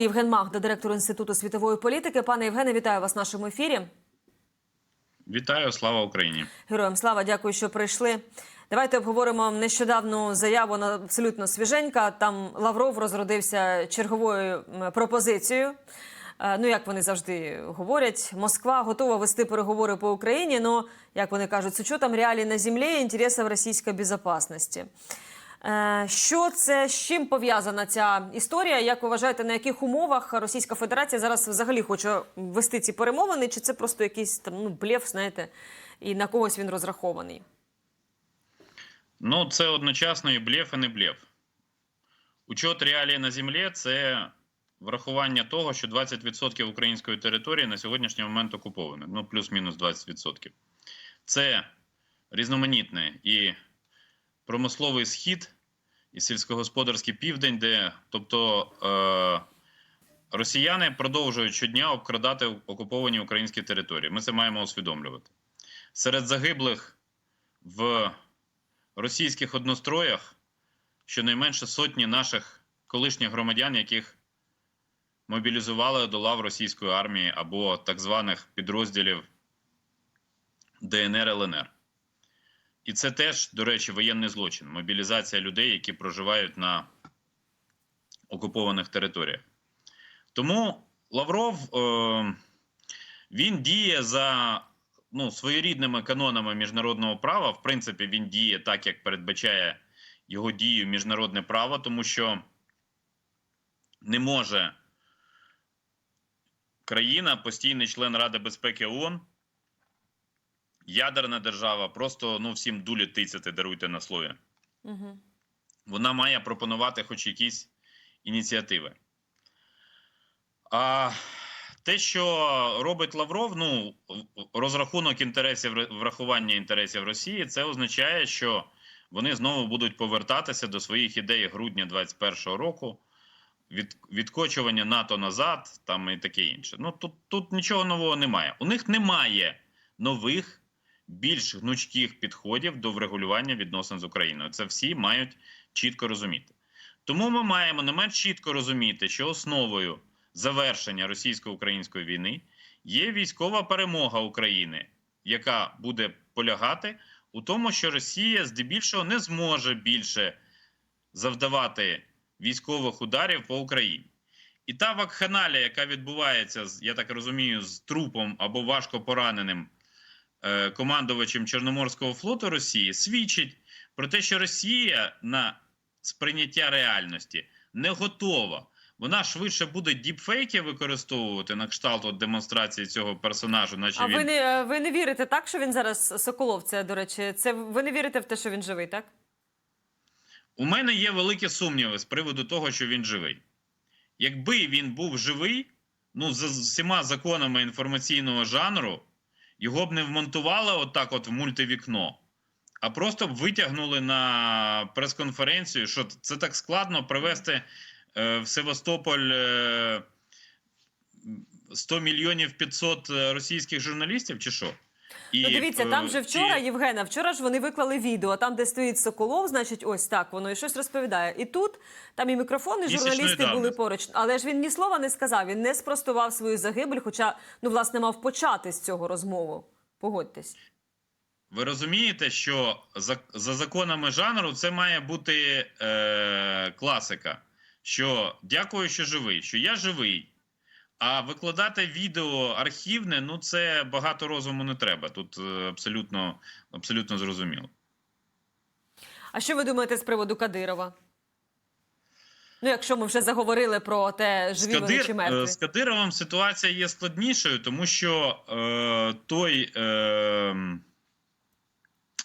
Євген Магда, директор Інституту світової політики. Пане Євгене, вітаю вас в нашому ефірі. Вітаю, слава Україні. Героям слава, дякую, що прийшли. Давайте обговоримо нещодавну заяву вона абсолютно свіженька. Там Лавров розродився черговою пропозицією. Е, Ну, як вони завжди говорять, Москва готова вести переговори по Україні. Ну, як вони кажуть, з учетом реалій на землі і інтересів російської безпечності. Е, Що це з чим пов'язана ця історія? Як ви вважаєте, на яких умовах Російська Федерація зараз взагалі хоче вести ці перемовини? Чи це просто якийсь там ну блеф, знаєте, і на когось він розрахований? Ну, це одночасно і блеф, і не блеф. Учет реалій на землі це врахування того, що 20% української території на сьогоднішній момент окуповано. Ну, плюс-мінус 20%. Це різноманітний і промисловий схід, і сільськогосподарський південь, де тобто е, росіяни продовжують щодня обкрадати окуповані українські території. Ми це маємо усвідомлювати. Серед загиблих в російських одностроях щонайменше сотні наших колишніх громадян, яких мобілізували до лав російської армії або так званих підрозділів ДНР ЛНР. І це теж, до речі, воєнний злочин мобілізація людей, які проживають на окупованих територіях. Тому Лавров е, він діє за ну, своєрідними канонами міжнародного права. В принципі, він діє так, як передбачає його дію міжнародне право, тому що не може країна, постійний член Ради безпеки ООН, ядерна держава, просто ну, всім дулі тицяти, даруйте на слові. Угу. Вона має пропонувати хоч якісь ініціативи. А те, що робить Лавров, ну розрахунок інтересів врахування інтересів Росії, це означає, що вони знову будуть повертатися до своїх ідей грудня 2021 року, від, відкочування НАТО назад, там і таке інше. Ну тут, тут нічого нового немає. У них немає нових, більш гнучких підходів до врегулювання відносин з Україною. Це всі мають чітко розуміти. Тому ми маємо не менш чітко розуміти, що основою завершення російсько-української війни є військова перемога України, яка буде полягати у тому, що Росія здебільшого не зможе більше завдавати військових ударів по Україні. І та вакханалія, яка відбувається, я так розумію, з трупом або важко пораненим командувачем Чорноморського флоту Росії, свідчить про те, що Росія на сприйняття реальності не готова. Вона швидше буде діпфейки використовувати на кшталт от демонстрації цього персонажу, наче А він ви не ви не вірите так, що він зараз Соколов? Це до речі, це ви не вірите в те, що він живий, так? у мене є великі сумніви з приводу того, що він живий. Якби він був живий, ну за всіма законами інформаційного жанру, його б не вмонтували отак, от в мультивікно, а просто б витягнули на прес-конференцію, що це так складно привезти е, в Севастополь е, 100 мільйонів 500 російських журналістів, чи що? І, ну дивіться, там е, же вчора, чи- Євгена, вчора ж вони виклали відео, там, де стоїть Соколов, значить, ось так воно і щось розповідає. І тут там і мікрофони, і журналісти були поруч. Але ж він ні слова не сказав, він не спростував свою загибель, хоча, ну, власне, мав почати з цього розмову. Погодьтесь. Ви розумієте, що за, за законами жанру це має бути е, класика. Що дякую, що живий, що я живий. А викладати відео архівне, ну це багато розуму не треба. Тут е, абсолютно, абсолютно зрозуміло. А що ви думаєте з приводу Кадирова? Ну, якщо ми вже заговорили про те, живі вони чи мертві. е, з Кадировим ситуація є складнішою, тому що е, той е,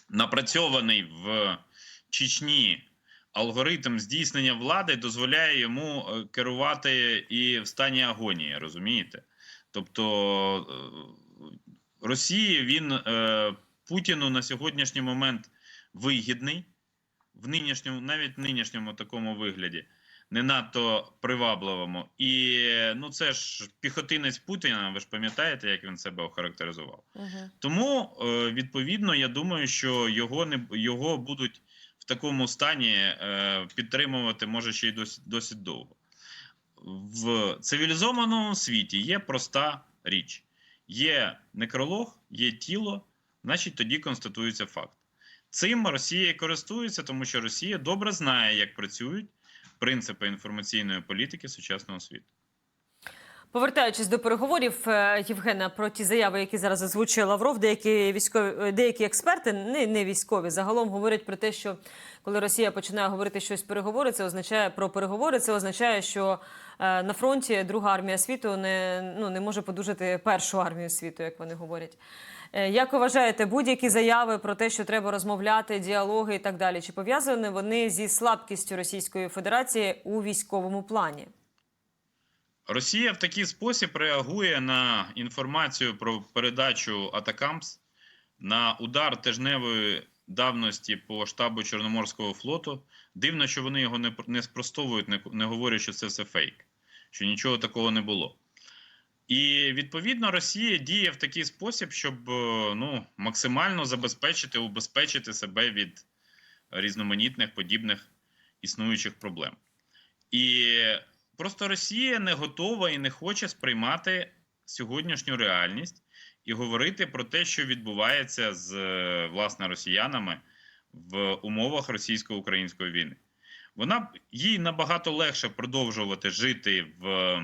напрацьований в Чечні алгоритм здійснення влади дозволяє йому е, керувати і в стані агонії, розумієте? Тобто е, Росії він е, Путіну на сьогоднішній момент вигідний в нинішньому, навіть в нинішньому такому вигляді не надто привабливому. І ну це ж піхотинець Путіна. Ви ж пам'ятаєте, як він себе охарактеризував. Угу. Тому відповідно, я думаю, що його не його будуть в такому стані е, підтримувати, може ще й досить, досить довго. в цивілізованому світі є проста річ: є некролог, є тіло, значить тоді констатується факт. Цим Росія користується, тому що Росія добре знає, як працюють принципи інформаційної політики сучасного світу. Повертаючись до переговорів е, Євгена про ті заяви, які зараз озвучує Лавров, деякі військові е, деякі експерти, не, не військові, загалом говорять про те, що коли Росія починає говорити щось переговори, це означає про переговори. Це означає, що е, на фронті друга армія світу не ну не може подужати першу армію світу, як вони говорять. Як ви вважаєте, будь-які заяви про те, що треба розмовляти, діалоги і так далі, чи пов'язані вони зі слабкістю Російської Федерації у військовому плані? Росія в такий спосіб реагує на інформацію про передачу Атакамс на удар тижневої давності по штабу Чорноморського флоту. Дивно, що вони його не, не спростовують, не, не говорять, що це все фейк, що нічого такого не було. І відповідно Росія діє в такий спосіб, щоб е, ну, максимально забезпечити, убезпечити себе від різноманітних подібних існуючих проблем. І Просто Росія не готова і не хоче сприймати сьогоднішню реальність і говорити про те, що відбувається з е, власне росіянами в умовах російсько-української війни. Вона їй набагато легше продовжувати жити в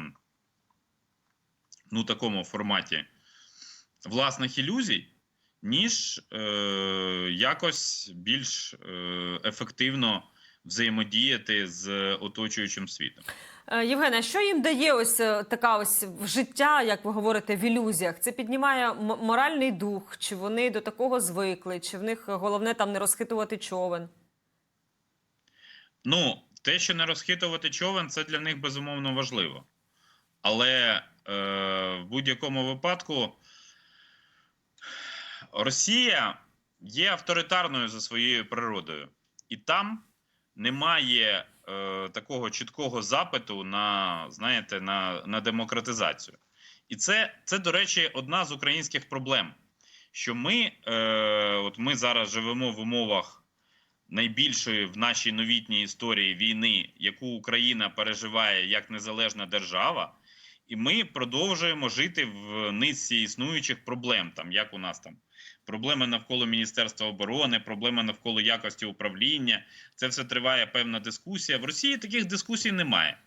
ну, такому форматі власних ілюзій, ніж е, якось більш е, ефективно взаємодіяти з оточуючим світом. Е, Євгене, що їм дає ось е, така ось життя, як ви говорите, в ілюзіях? Це піднімає моральний дух, чи вони до такого звикли, чи в них головне там не розхитувати човен? Ну, те, що не розхитувати човен, це для них безумовно важливо. Але е, в будь-якому випадку Росія є авторитарною за своєю природою, і там немає е, такого чіткого запиту на, знаєте, на, на демократизацію. І це, це, до речі, одна з українських проблем. Що ми, е, от ми зараз живемо в умовах найбільшої в нашій новітній історії війни, яку Україна переживає як незалежна держава, і ми продовжуємо жити в низці існуючих проблем, там як у нас там проблеми навколо Міністерства оборони, проблеми навколо якості управління. Це все триває певна дискусія. В Росії таких дискусій немає.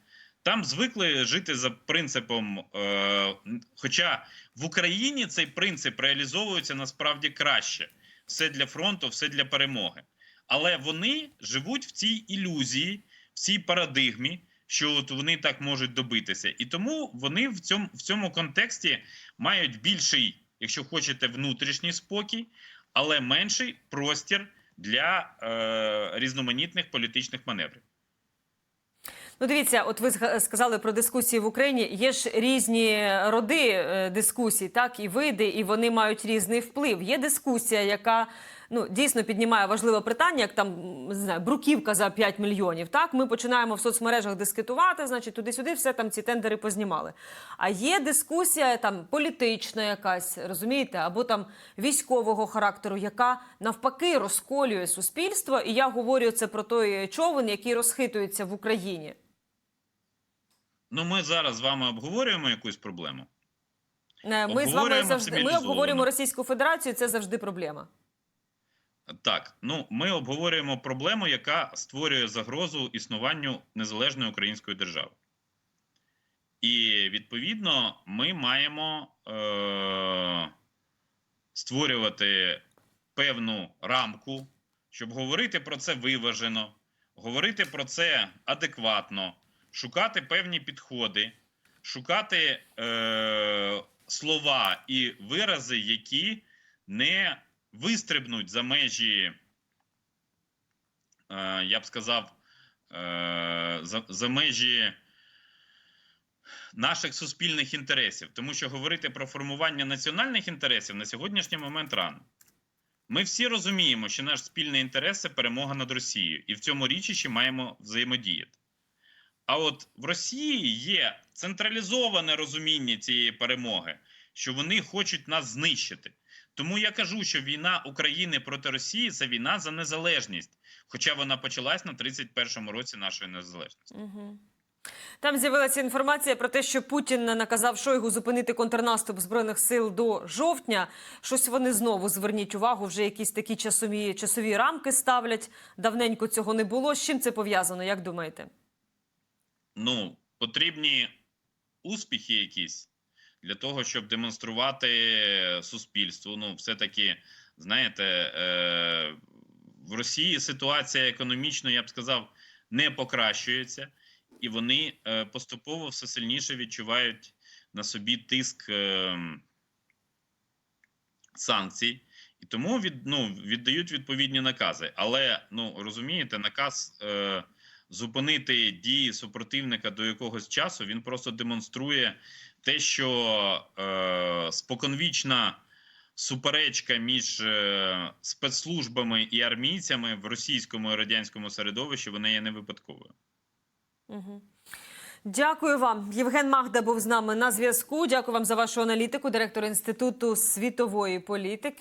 Там звикли жити за принципом, е, хоча в Україні цей принцип реалізовується насправді краще. Все для фронту, все для перемоги. Але вони живуть в цій ілюзії, в цій парадигмі, що от вони так можуть добитися. І тому вони в цьому, в цьому контексті мають більший, якщо хочете, внутрішній спокій, але менший простір для е, різноманітних політичних маневрів. Ну, дивіться, от ви сказали про дискусії в Україні. Є ж різні роди е, дискусій, так і види, і вони мають різний вплив. Є дискусія, яка ну дійсно піднімає важливе питання, як там не знаю, бруківка за 5 мільйонів. Так, ми починаємо в соцмережах дискутувати, значить, туди-сюди все там ці тендери познімали. А є дискусія там політична, якась розумієте, або там військового характеру, яка навпаки розколює суспільство. І я говорю це про той човен, який розхитується в Україні. Ну, ми зараз з вами обговорюємо якусь проблему. Е, Ми з вами завжди ми обговорюємо Російську Федерацію. Це завжди проблема. Так, ну ми обговорюємо проблему, яка створює загрозу існуванню незалежної української держави. І відповідно ми маємо е- створювати певну рамку, щоб говорити про це виважено, говорити про це адекватно, шукати певні підходи, шукати е- слова і вирази, які не вистрибнуть за межі, е, я б сказав, е, за, за межі наших суспільних інтересів. Тому що говорити про формування національних інтересів на сьогоднішній момент рано. Ми всі розуміємо, що наш спільний інтерес це перемога над Росією, і в цьому річищі маємо взаємодіяти. А от в Росії є централізоване розуміння цієї перемоги, що вони хочуть нас знищити. Тому я кажу, що війна України проти Росії це війна за незалежність, хоча вона почалась на 31-му році нашої незалежності. Угу. Там з'явилася інформація про те, що Путін наказав Шойгу зупинити контрнаступ збройних сил до жовтня. Щось вони знову зверніть увагу, вже якісь такі часові часові рамки ставлять. Давненько цього не було. З чим це пов'язано? Як думаєте? Ну, потрібні успіхи якісь для того, щоб демонструвати суспільству. Ну, все-таки, знаєте, е, в Росії ситуація економічно, я б сказав, не покращується, і вони е, поступово все сильніше відчувають на собі тиск е, санкцій. І тому від, ну, віддають відповідні накази. Але ну розумієте, наказ е, зупинити дії супротивника до якогось часу він просто демонструє те, що е, споконвічна суперечка між е, спецслужбами і армійцями в російському і радянському середовищі вона є не випадковою. Угу. Дякую вам. Євген Магда був з нами на зв'язку. Дякую вам за вашу аналітику, директор інституту світової політики.